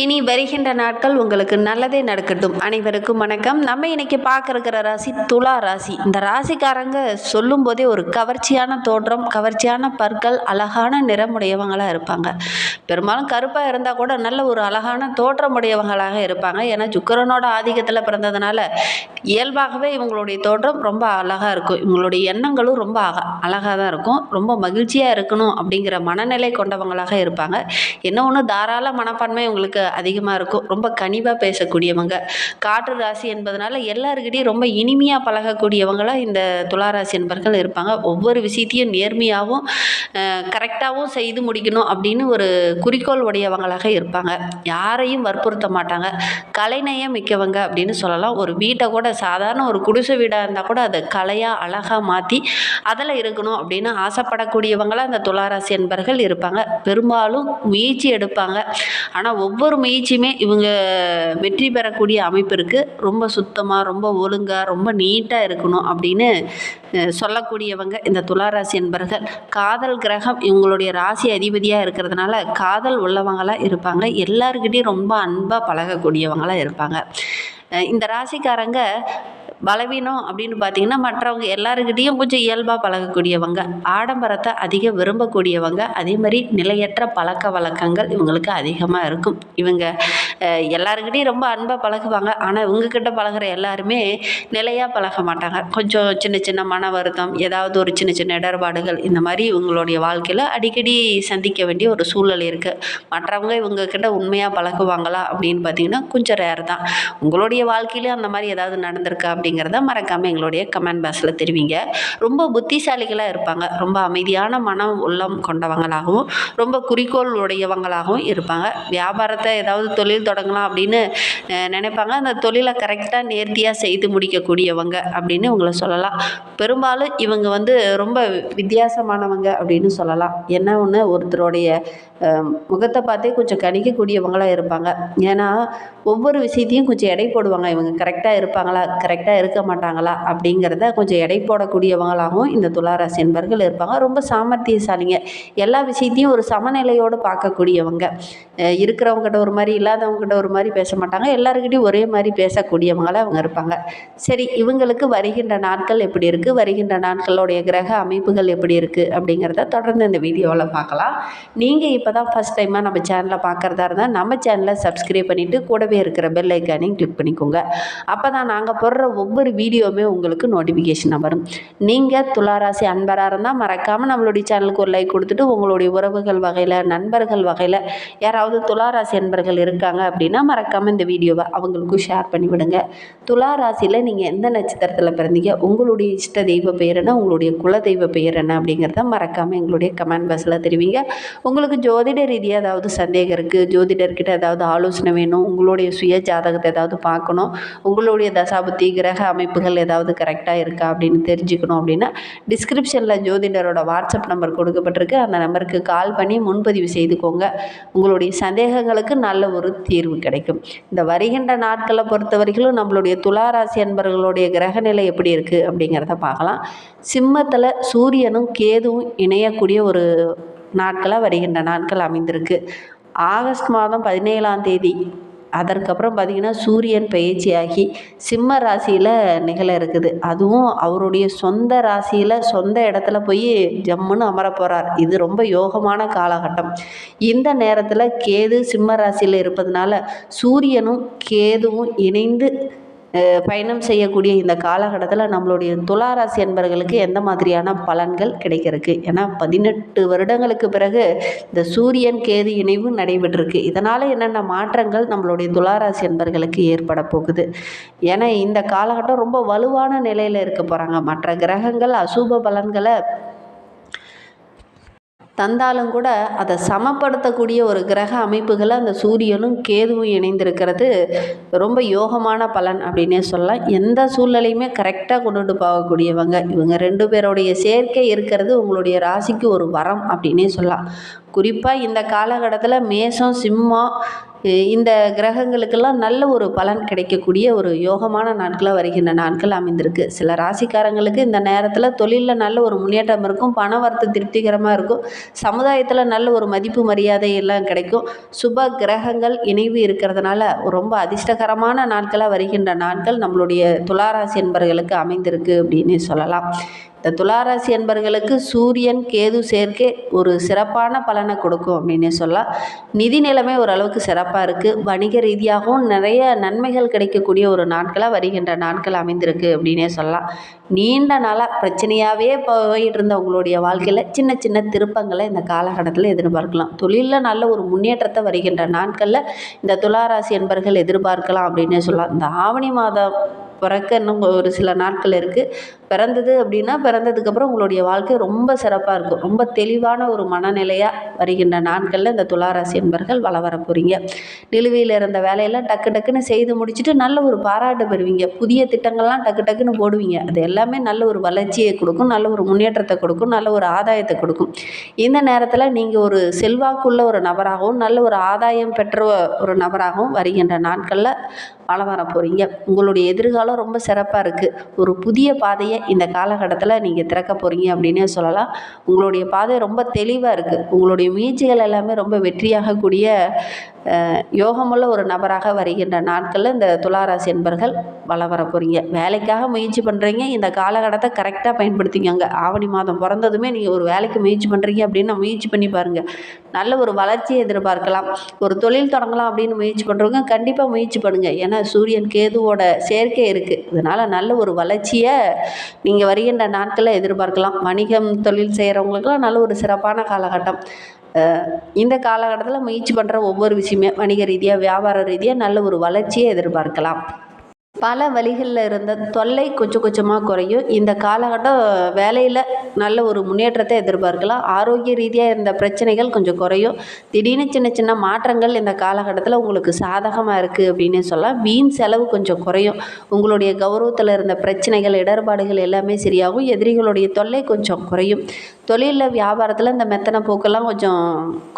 இனி வருகின்ற நாட்கள் உங்களுக்கு நல்லதே நடக்கட்டும். அனைவருக்கும் வணக்கம். நம்ம இன்னைக்கு பார்க்க ராசி துலா ராசி. இந்த ராசிக்காரங்க சொல்லும் போதே ஒரு கவர்ச்சியான தோற்றம் கவர்ச்சியான பற்கள் அழகான நிறமுடையவங்களாக இருப்பாங்க. பெரும்பாலும் கருப்பாக இருந்தால் கூட நல்ல ஒரு அழகான தோற்றமுடையவங்களாக இருப்பாங்க. ஏன்னா சுக்கரனோட ஆதிக்கத்தில் பிறந்ததுனால இயல்பாகவே இவங்களுடைய தோற்றம் ரொம்ப அழகாக இருக்கும். இவங்களுடைய எண்ணங்களும் ரொம்ப அக அழகாக தான் இருக்கும். ரொம்ப மகிழ்ச்சியாக இருக்கணும் அப்படிங்கிற மனநிலை கொண்டவங்களாக இருப்பாங்க. என்ன ஒன்று தாராள மனப்பான்மை உங்களுக்கு அதிகமாக இருக்கும். ரொம்ப கனிவாக பேசக்கூடியவங்க. காற்று ராசி என்பதனால எல்லாருக்கிட்டையும் ரொம்ப இனிமையாக பழகக்கூடியவங்களாக இந்த துளாராசி என்பர்கள் இருப்பாங்க. ஒவ்வொரு விஷயத்தையும் நேர்மையாகவும் கரெக்டாகவும் செய்து முடிக்கணும் அப்படின்னு ஒரு குறிக்கோள் உடையவங்களாக இருப்பாங்க. யாரையும் வற்புறுத்த மாட்டாங்க. கலைநயம் மிக்கவங்க அப்படின்னு சொல்லலாம். ஒரு வீட்டை கூட சாதாரண ஒரு குடிசை வீடாக இருந்தால் கூட அதை கலையாக அழகாக மாற்றி அதில் இருக்கணும் அப்படின்னு ஆசைப்படக்கூடியவங்களாக இந்த துளாராசி என்பர்கள் இருப்பாங்க. பெரும்பாலும் முயற்சி எடுப்பாங்க. ஆனால் ஒவ்வொரு முயற்சியுமே இவங்க வெற்றி பெறக்கூடிய அமைப்பு இருக்குது ரொம்ப சுத்தமாக ரொம்ப ஒழுங்காக ரொம்ப நீட்டாக இருக்கணும் அப்படின்னு சொல்லக்கூடியவங்க இந்த துளாராசி என்பர்கள். காதல் கிரகம் இவங்களுடைய ராசி அதிபதியாக இருக்கிறதுனால காதல் உள்ளவங்களாக இருப்பாங்க. எல்லாருக்கிட்டையும் ரொம்ப அன்பாக பழகக்கூடியவங்களாக இருப்பாங்க. இந்த ராசிக்காரங்க பலவீனம் அப்படின்னு பார்த்தீங்கன்னா மற்றவங்க எல்லாருக்கிட்டேயும் கொஞ்சம் இயல்பாக பழகக்கூடியவங்க ஆடம்பரத்தை அதிக விரும்பக்கூடியவங்க அதே மாதிரி நிலையற்ற பழக்க வழக்கங்கள் இவங்களுக்கு அதிகமாக இருக்கும். இவங்க எல்லாருக்கிட்டையும் ரொம்ப அன்பாக பழகுவாங்க. ஆனால் இவங்கக்கிட்ட பழகுற எல்லாருமே நிலையாக பழக மாட்டாங்க. கொஞ்சம் சின்ன சின்ன மன வருத்தம் ஏதாவது ஒரு சின்ன சின்ன இடர்பாடுகள் இந்த மாதிரி இவங்களுடைய வாழ்க்கையில் அடிக்கடி சந்திக்க வேண்டிய ஒரு சூழல் இருக்குது மற்றவங்க இவங்கக்கிட்ட உண்மையாக பழகுவாங்களா அப்படின்னு பார்த்தீங்கன்னா கொஞ்சம் ரேர் தான். உங்களுடைய வாழ்க்கையிலே அந்த மாதிரி ஏதாவது நடந்திருக்கா அப்படிங்கிறத மறக்காமல் எங்களுடைய கமெண்ட் பாக்ஸில் தெரிவிங்க. ரொம்ப புத்திசாலிகளாக இருப்பாங்க. ரொம்ப அமைதியான மனம் உள்ளம் கொண்டவங்களாகவும் ரொம்ப குறிக்கோள் உடையவங்களாகவும் இருப்பாங்க. வியாபாரத்தை ஏதாவது தொழில் தொடங்கலாம் அப்படின்னு நினைப்பாங்க. அந்த தொழிலை கரெக்டாக நேர்த்தியாக செய்து முடிக்கக்கூடியவங்க அப்படின்னு உங்களை சொல்லலாம். பெரும்பாலும் இவங்க வந்து ரொம்ப வித்தியாசமானவங்க அப்படின்னு சொல்லலாம். என்ன ஒன்று ஒருத்தருடைய முகத்தை பார்த்தே கொஞ்சம் கணிக்கக்கூடியவங்களாக இருப்பாங்க. ஏன்னா ஒவ்வொரு விஷயத்தையும் கொஞ்சம் எடை போடுவாங்க. இவங்க கரெக்டாக இருப்பாங்களா? கரெக்டாக இருக்க மாட்டாங்களா? அப்படிங்கிறத கொஞ்சம் எடை போடக்கூடியவங்களாகவும் இந்த துளாராசி என்பர்கள் இருப்பாங்க. ரொம்ப சாமர்த்தியசாலிங்க. எல்லா விஷயத்தையும் ஒரு சமநிலையோடு பார்க்கக்கூடியவங்க. இருக்கிறவங்ககிட்ட ஒரு மாதிரி இல்லாதவங்ககிட்ட ஒரு மாதிரி பேச மாட்டாங்க. எல்லாருக்கிட்டையும் ஒரே மாதிரி பேசக்கூடியவங்களாக அவங்க இருப்பாங்க. சரி இவங்களுக்கு வருகின்ற நாட்கள் எப்படி இருக்குது வருகின்ற நாட்களுடைய கிரக அமைப்புகள் எப்படி இருக்குது அப்படிங்கிறத தொடர்ந்து இந்த வீடியோவில் பார்க்கலாம். நீங்கள் இப்போ தான் ஃபஸ்ட் டைமாக நம்ம சேனலை பார்க்குறதா இருந்தால் நம்ம சேனலை சப்ஸ்கிரைப் பண்ணிவிட்டு கூடவே இருக்கிற பெல் ஐக்கானையும் கிளிக் பண்ணிக்கோங்க. அப்போ தான் நாங்கள் போடுற ஒவ்வொரு வீடியோவுமே உங்களுக்கு நோட்டிஃபிகேஷனாக வரும். நீங்கள் துளாராசி அன்பராக இருந்தால் மறக்காமல் நம்மளுடைய சேனலுக்கு ஒரு லைக் கொடுத்துட்டு உங்களுடைய உறவுகள் வகையில் நண்பர்கள் வகையில் யாராவது துளாராசி அன்பர்கள் இருக்காங்க அப்படின்னா மறக்காமல் இந்த வீடியோவை அவங்களுக்கும் ஷேர் பண்ணிவிடுங்க துலா ராசியில் நீங்கள் எந்த நட்சத்திரத்தில் பிறந்தீங்க உங்களுடைய இஷ்ட தெய்வ பெயர் என்ன உங்களுடைய குல தெய்வ பெயர் என்ன அப்படிங்கிறத மறக்காமல் எங்களுடைய கமெண்ட் பாக்ஸில் தெரிவிங்க. உங்களுக்கு ஜோ ஜோதிட ரீதியாக ஏதாவது சந்தேகம் இருக்குது ஜோதிடர்கிட்ட ஏதாவது ஆலோசனை வேணும்? உங்களுடைய சுய ஜாதகத்தை ஏதாவது பார்க்கணும்? உங்களுடைய தசாபுத்தி கிரக அமைப்புகள் ஏதாவது கரெக்டாக இருக்கா அப்படின்னு தெரிஞ்சுக்கணும் அப்படின்னா டிஸ்கிரிப்ஷனில் ஜோதிடரோட வாட்ஸ்அப் நம்பர் கொடுக்கப்பட்டிருக்கு. அந்த நம்பருக்கு கால் பண்ணி முன்பதிவு செய்துக்கோங்க. உங்களுடைய சந்தேகங்களுக்கு நல்ல ஒரு தீர்வு கிடைக்கும். இந்த வருகின்ற நாட்களை பொறுத்தவரையிலும் நம்மளுடைய துளாராசி அன்பர்களுடைய கிரகநிலை எப்படி இருக்குது அப்படிங்கிறத பார்க்கலாம். சிம்மத்தில் சூரியனும் கேதுவும் இணையக்கூடிய ஒரு நாட்களாக வருகின்ற நாட்கள் அமைந்திருக்கு. ஆகஸ்ட் மாதம் பதினேழாம் தேதி. அதற்கப்புறம் பார்த்திங்கன்னா சூரியன் பயிற்சியாகி சிம்ம ராசியில் நிகழ இருக்குது. அதுவும் அவருடைய சொந்த ராசியில் சொந்த இடத்துல போய் ஜம்முன்னு அமர போகிறார் இது ரொம்ப யோகமான காலகட்டம். இந்த நேரத்தில் கேது சிம்ம ராசியில் இருப்பதனால சூரியனும் கேதுவும் இணைந்து பயணம் செய்யக்கூடிய இந்த காலகட்டத்தில் நம்மளுடைய துளாராசி என்பர்களுக்கு எந்த மாதிரியான பலன்கள் கிடைக்கிறதுக்கு? ஏன்னா பதினெட்டு வருடங்களுக்கு பிறகு இந்த சூரியன் கேது இணைவு நடைபெற்றிருக்கு. இதனால் என்னென்ன மாற்றங்கள் நம்மளுடைய துளாராசி என்பர்களுக்கு ஏற்பட போகுது? ஏன்னா இந்த காலகட்டம் ரொம்ப வலுவான நிலையில் இருக்க போகிறாங்க மற்ற கிரகங்கள் அசுப பலன்களை தந்தாலும் கூட அதை சமப்படுத்தக்கூடிய ஒரு கிரக அமைப்புகளை அந்த சூரியனும் கேதுவும் இணைந்திருக்கிறது. ரொம்ப யோகமான பலன் அப்படின்னே சொல்லலாம். எந்த சூழ்நிலையுமே கரெக்டாக கொண்டுட்டு போகக்கூடியவங்க. இவங்க ரெண்டு பேருடைய சேர்க்கை இருக்கிறது உங்களுடைய ராசிக்கு ஒரு வரம் அப்படின்னே சொல்லலாம். குறிப்பாக இந்த காலகட்டத்தில் மேஷம் சிம்மம் இந்த கிரகங்களுக்கெல்லாம் நல்ல ஒரு பலன் கிடைக்கக்கூடிய ஒரு யோகமான நாட்களாக வருகின்ற நாட்கள் அமைந்திருக்கு. சில ராசிக்காரங்களுக்கு இந்த நேரத்தில் தொழிலில் நல்ல ஒரு முன்னேற்றம் இருக்கும் பண வரத்து திருப்திகரமாக இருக்கும் சமுதாயத்தில் நல்ல ஒரு மதிப்பு மரியாதை எல்லாம் கிடைக்கும். சுப கிரகங்கள் இணைவு இருக்கிறதுனால ரொம்ப அதிர்ஷ்டகரமான நாட்களாக வருகின்ற நாட்கள் நம்மளுடைய துளாராசி என்பர்களுக்கு அமைந்திருக்கு அப்படின்னு சொல்லலாம். இந்த துளாராசி என்பர்களுக்கு சூரியன் கேது சேர்க்கை ஒரு சிறப்பான பலனை கொடுக்கும் அப்படின்னு சொல்லலாம். நிதி நிலைமை ஓரளவுக்கு சிறப்பாக இருக்குது வணிக ரீதியாகவும் நிறைய நன்மைகள் கிடைக்கக்கூடிய ஒரு நாட்களாக வருகின்ற நாட்கள் அமைந்திருக்கு அப்படின்னே சொல்லலாம். நீண்ட நாளாக பிரச்சனையாகவே போயிட்டு இருந்த உங்களுடைய வாழ்க்கையில் சின்ன சின்ன திருப்பங்களை இந்த காலகட்டத்தில் எதிர்பார்க்கலாம். தொழிலில் நல்ல ஒரு முன்னேற்றத்தை வருகின்ற நாட்களில் இந்த துளாராசி என்பர்கள் எதிர்பார்க்கலாம் அப்படின்னே சொல்லலாம். இந்த ஆவணி மாதம் பிறக்க இன்னும் ஒரு சில நாட்கள் இருக்குது பிறந்தது அப்படின்னா பிறந்ததுக்கப்புறம் உங்களுடைய வாழ்க்கை ரொம்ப சிறப்பாக இருக்கும். ரொம்ப தெளிவான ஒரு மனநிலையாக வருகின்ற நாட்களில் இந்த துளாராசி என்பர்கள் வள வர போகிறீங்க நிலுவையில் இருந்த வேலையெல்லாம் டக்கு டக்குன்னு செய்து முடிச்சுட்டு நல்ல ஒரு பாராட்டு பெறுவீங்க. புதிய திட்டங்கள்லாம் டக்கு டக்குன்னு போடுவீங்க. அது எல்லாமே நல்ல ஒரு வளர்ச்சியை கொடுக்கும். நல்ல ஒரு முன்னேற்றத்தை கொடுக்கும். நல்ல ஒரு ஆதாயத்தை கொடுக்கும். இந்த நேரத்தில் நீங்கள் ஒரு செல்வாக்குள்ள ஒரு நபராகவும் நல்ல ஒரு ஆதாயம் பெற்ற ஒரு நபராகவும் வருகின்ற நாட்களில் வளம் வர போகிறீங்க உங்களுடைய எதிர்காலம் ரொம்ப சிறப்பாக இருக்குது ஒரு புதிய பாதையை இந்த காலகட்டத்தில் நீங்கள் திறக்க போகிறீங்க அப்படின்னே சொல்லலாம். உங்களுடைய பாதை ரொம்ப தெளிவாக இருக்குது உங்களுடைய முயற்சிகள் எல்லாமே ரொம்ப வெற்றியாகக்கூடிய யோகமுள்ள ஒரு நபராக வருகின்ற நாட்களில் இந்த துளாராசி என்பர்கள் வளம் வர போகிறீங்க வேலைக்காக முயற்சி பண்ணுறீங்க இந்த காலகட்டத்தை கரெக்டாக பயன்படுத்திக்கோங்க ஆவணி மாதம் பிறந்ததுமே நீங்கள் ஒரு வேலைக்கு முயற்சி பண்ணுறீங்க அப்படின்னு முயற்சி பண்ணி பாருங்கள் நல்ல ஒரு வளர்ச்சியை எதிர்பார்க்கலாம். ஒரு தொழில் தொடங்கலாம் அப்படின்னு முயற்சி பண்ணுறவங்க கண்டிப்பாக முயற்சி பண்ணுங்கள் ஏன்னா சூரியன் கேதுவோட சேர்க்கை இருக்குது இதனால் நல்ல ஒரு வளர்ச்சியை நீங்கள் வருகின்ற நாட்களில் எதிர்பார்க்கலாம். வணிகம் தொழில் செய்கிறவங்களுக்குலாம் நல்ல ஒரு சிறப்பான காலகட்டம். இந்த காலகட்டத்தில் முயற்சி பண்ணுற ஒவ்வொரு விஷயமே வணிக ரீதியாக வியாபார ரீதியாக நல்ல ஒரு வளர்ச்சியை எதிர்பார்க்கலாம். பல வழிகளில் இருந்த தொல்லை கொஞ்சம் கொஞ்சமாக குறையும். இந்த காலகட்டம் வேலையில் நல்ல ஒரு முன்னேற்றத்தை எதிர்பார்க்கலாம். ஆரோக்கிய ரீதியாக இருந்த பிரச்சனைகள் கொஞ்சம் குறையும். திடீர்னு சின்ன சின்ன மாற்றங்கள் இந்த காலகட்டத்தில் உங்களுக்கு சாதகமாக இருக்குது அப்படின்னு சொல்லலாம் வீண் செலவு கொஞ்சம் குறையும். உங்களுடைய கௌரவத்தில் இருந்த பிரச்சனைகள் இடர்பாடுகள் எல்லாமே சரியாகும். எதிரிகளுடைய தொல்லை கொஞ்சம் குறையும். தொழிலில் வியாபாரத்தில் இந்த மெத்தனை போக்கெல்லாம் கொஞ்சம்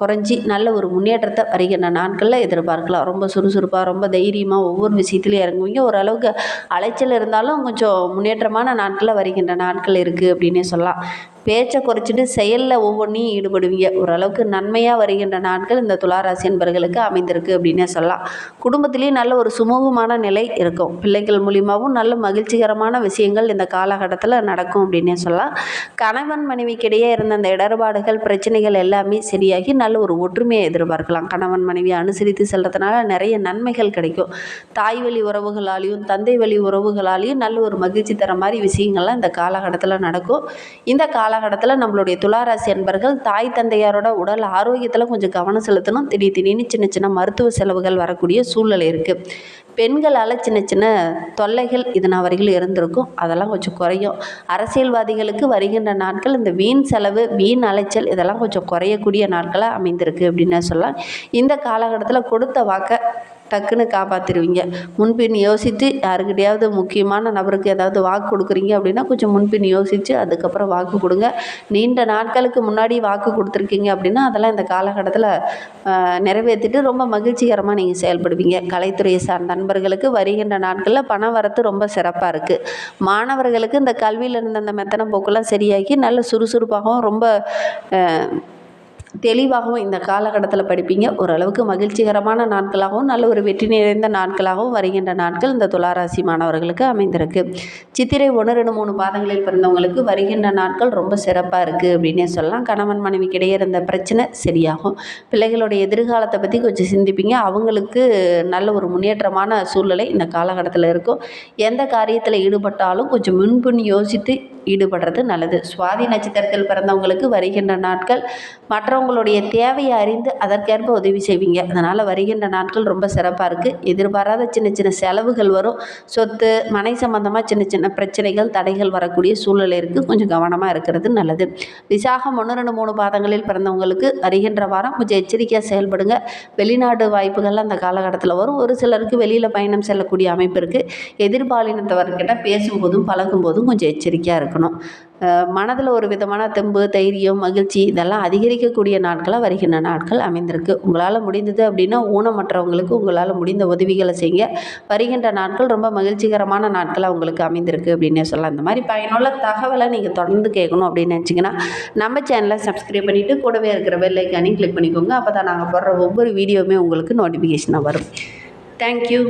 குறைஞ்சி நல்ல ஒரு முன்னேற்றத்தை வருகின்ற நாட்களில் எதிர்பார்க்கலாம். ரொம்ப சுறுசுறுப்பாக ரொம்ப தைரியமாக ஒவ்வொரு விஷயத்துலையும் இறங்குவீங்க. ஓரளவுக்கு அலைச்சல் இருந்தாலும் கொஞ்சம் முன்னேற்றமான நாட்களில் வருகின்ற நாட்கள் இருக்குது அப்படின்னே சொல்லலாம். பேச்சை குறைச்சிட்டு செயலில் ஒவ்வொன்றையும் ஈடுபடுவீங்க. ஓரளவுக்கு நன்மையாக வருகின்ற நாட்கள் இந்த துளாராசி என்பர்களுக்கு அமைந்திருக்கு அப்படின்னே சொல்லலாம். குடும்பத்திலேயும் நல்ல ஒரு சுமூகமான நிலை இருக்கும். பிள்ளைகள் மூலியமாகவும் நல்ல மகிழ்ச்சிகரமான விஷயங்கள் இந்த காலகட்டத்தில் நடக்கும் அப்படின்னே சொல்லலாம். கணவன் மனைவிக்கிடையே இருந்த அந்த இடர்பாடுகள் பிரச்சனைகள் எல்லாமே சரியாகி நல்ல ஒரு ஒற்றுமையை எதிர்பார்க்கலாம். கணவன் மனைவியை அனுசரித்து செல்றதுனால நிறைய நன்மைகள் கிடைக்கும். தாய் வழி உறவுகளாலையும் தந்தை வழி உறவுகளாலையும் நல்ல ஒரு மகிழ்ச்சி தர மாதிரி விஷயங்கள்லாம் இந்த காலகட்டத்தில் நடக்கும். இந்த காலகட்டத்தில் நம்மளுடைய துளாராசி அன்பர்கள் தாய் தந்தையாரோட உடல் ஆரோக்கியத்தில் கொஞ்சம் கவனம் செலுத்தணும். திடீர் திடீர்னு சின்ன சின்ன மருத்துவ செலவுகள் வரக்கூடிய சூழ்நிலை இருக்குது பெண்களால் சின்ன சின்ன தொல்லைகள் இதனால் வரையில் இருந்திருக்கும். அதெல்லாம் கொஞ்சம் குறையும். அரசியல்வாதிகளுக்கு வருகின்ற நாட்கள் இந்த வீண் செலவு வீண் அலைச்சல் இதெல்லாம் கொஞ்சம் குறையக்கூடிய நாட்களாக அமைந்திருக்கு அப்படின்னு சொல்லலாம். இந்த காலகட்டத்தில் கொடுத்த வாக்கை டக்குன்னு காப்பாற்றிடுவீங்க முன்பின் யோசித்து யாருக்கிட்டையாவது முக்கியமான நபருக்கு ஏதாவது வாக்கு கொடுக்குறீங்க அப்படின்னா கொஞ்சம் முன்பின் யோசித்து அதுக்கப்புறம் வாக்கு கொடுங்க. நீண்ட நாட்களுக்கு முன்னாடி வாக்கு கொடுத்துருக்கீங்க அப்படின்னா அதெல்லாம் இந்த காலகட்டத்தில் நிறைவேற்றிட்டு ரொம்ப மகிழ்ச்சிகரமாக நீங்கள் செயல்படுவீங்க. கலைத்துறையை சார்ந்த நண்பர்களுக்கு வருகின்ற நாட்களில் பண வரத்து ரொம்ப சிறப்பாக இருக்குது மாணவர்களுக்கு இந்த கல்வியில் இருந்த அந்த மெத்தன போக்கெல்லாம் சரியாகி நல்ல சுறுசுறுப்பாகவும் ரொம்ப தெளிவாகவும் இந்த காலகட்டத்தில் படிப்பீங்க. ஓரளவுக்கு மகிழ்ச்சிகரமான நாட்களாகவும் நல்ல ஒரு வெற்றி நிறைந்த நாட்களாகவும் வருகின்ற நாட்கள் இந்த துளாராசி மாணவர்களுக்கு அமைந்திருக்கு. சித்திரை ஒன்று ரெண்டு மூணு பாதங்களில் பிறந்தவங்களுக்கு வருகின்ற நாட்கள் ரொம்ப சிறப்பாக இருக்குது அப்படின்னே சொல்லலாம். கணவன் மனைவிக்கிடையே இருந்த பிரச்சனை சரியாகும். பிள்ளைகளுடைய எதிர்காலத்தை பற்றி கொஞ்சம் சிந்திப்பீங்க. அவங்களுக்கு நல்ல ஒரு முன்னேற்றமான சூழ்நிலை இந்த காலகட்டத்தில் இருக்கும். எந்த காரியத்தில் ஈடுபட்டாலும் கொஞ்சம் முன்பின் யோசித்து ஈடுபடுறது நல்லது. சுவாதி நட்சத்திரத்தில் பிறந்தவங்களுக்கு வருகின்ற நாட்கள் மற்றவங்களுடைய தேவையை அறிந்து அதற்கேற்ப உதவி செய்வீங்க. அதனால் வருகின்ற நாட்கள் ரொம்ப சிறப்பாக இருக்குது எதிர்பாராத சின்ன சின்ன செலவுகள் வரும். சொத்து மனை சம்பந்தமாக சின்ன சின்ன பிரச்சனைகள் தடைகள் வரக்கூடிய சூழ்நிலை இருக்குது கொஞ்சம் கவனமாக இருக்கிறது நல்லது. விசாகம் ஒன்று ரெண்டு மூணு பாதங்களில் பிறந்தவங்களுக்கு வருகின்ற வாரம் கொஞ்சம் எச்சரிக்கையாக செயல்படுங்க. வெளிநாடு வாய்ப்புகள் அந்த காலகட்டத்தில் வரும். ஒரு சிலருக்கு வெளியில் பயணம் செல்லக்கூடிய அமைப்பு இருக்குது எதிர்பாலினத்தவர்கிட்ட பேசும்போதும் பழகும்போதும் கொஞ்சம் எச்சரிக்கையாக இருக்கணும் மனதில் ஒரு விதமான தெம்பு தைரியம் மகிழ்ச்சி இதெல்லாம் அதிகரிக்கக்கூடிய நாட்களாக வருகின்ற நாட்கள் அமைந்திருக்கு. உங்களால் முடிந்தது அப்படின்னா ஊனமற்றவங்களுக்கு உங்களால் முடிந்த உதவிகளை செய்ய வருகின்ற நாட்கள் ரொம்ப மகிழ்ச்சிகரமான நாட்களாக உங்களுக்கு அமைந்திருக்கு அப்படின்னே சொல்லலாம். இந்த மாதிரி பயனுள்ள தகவலை நீங்கள் தொடர்ந்து கேட்கணும் அப்படின்னு நினச்சிங்கன்னா நம்ம சேனலை சப்ஸ்கிரைப் பண்ணிவிட்டு கூடவே இருக்கிற பெல் கிளிக் பண்ணிக்கோங்க. அப்போ தான் நாங்கள் போடுற ஒவ்வொரு வீடியோவுமே உங்களுக்கு நோட்டிஃபிகேஷனாக வரும். தேங்க்யூ